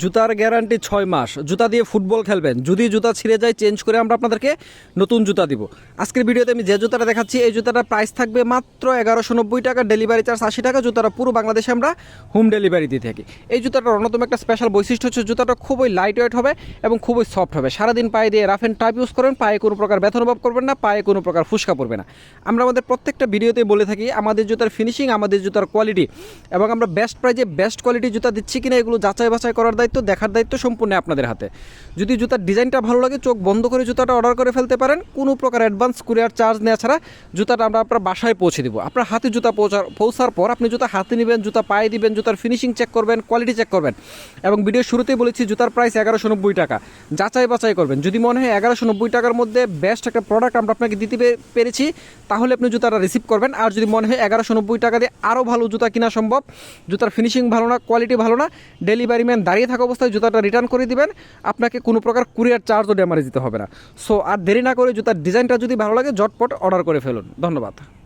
জুতার গ্যারান্টি ছয় মাস। জুতা দিয়ে ফুটবল খেলবেন। যদি জুতা ছিঁড়ে যায়, চেঞ্জ করে আমরা আপনাদেরকে নতুন জুতা দিব। আজকের ভিডিওতে আমি যে জুতাটা দেখাচ্ছি, এই জুতাটার প্রাইস থাকবে মাত্র এগারোশো নব্বই টাকা ডেলিভারি চার্জ আশি টাকা। জুতাটা পুরো বাংলাদেশে আমরা হোম ডেলিভারি দিয়ে থাকি। এই জুতাটার অন্যতম একটা স্পেশাল বৈশিষ্ট্য হচ্ছে, জুতাটা খুবই লাইট ওয়েট হবে এবং খুবই সফট হবে। সারাদিন পায়ে দিয়ে রাফ অ্যান্ড টাইপ ইউজ করবেন পায়ে কোনো প্রকার ব্যথা অনুভব করবেন না, পায়ে কোনো প্রকার ফুসকা পড়বে না। আমরা আমাদের প্রত্যেকটা ভিডিওতেই বলে থাকি, আমাদের জুতার ফিনিশিং আমাদের জুতার কোয়ালিটি এবং আমরা বেস্ট প্রাইজে বেস্ট কোয়ালিটি জুতা দিচ্ছি কিনা, এগুলো যাচাই বাছাই করার দায়িত্ব, দেখার দায়িত্ব সম্পূর্ণ আপনাদের হাতে। যদি জুতার ডিজাইনটা ভালো লাগে, চোখ বন্ধ করে জুতাটা অর্ডার করে ফেলতে পারেন। কোনো প্রকার অ্যাডভান্স কুরিয়ার চার্জ নেওয়া ছাড়া জুতাটা আমরা আপনার বাসায় পৌঁছে দিব। আপনার হাতে জুতা পৌঁছার পৌঁছার পর আপনি জুতা হাতে নেবেন, জুতা পায়ে দিবেন, জুতার ফিনিশিং চেক করবেন কোয়ালিটি চেক করবেন। এবং ভিডিও শুরুতেই বলেছি, জুতার প্রাইস এগারোশো নব্বই টাকা। যাচাই বাছাই করবেন। যদি মনে হয় এগারোশো নব্বই টাকার মধ্যে বেস্ট একটা প্রোডাক্ট আমরা আপনাকে দিতে পেরেছি, তাহলে আপনি জুতাটা রিসিভ করবেন। আর যদি মনে হয় এগারোশো নব্বই টাকা দিয়ে আরও ভালো জুতা কেনা সম্ভব, জুতার ফিনিশিং ভালো না কোয়ালিটি ভালো না ডেলিভারি ম্যান দাঁড়িয়ে থাকা অবস্থায় জুতাটা রিটার্ন করে দিবেন, আপনাকে কোনো প্রকার কুরিয়ার চার্জও ড্যামারেজ দিতে হবে না। সো আর দেরি না করে জুতার ডিজাইনটা যদি ভালো লাগে জটপট অর্ডার করে ফেলুন। ধন্যবাদ।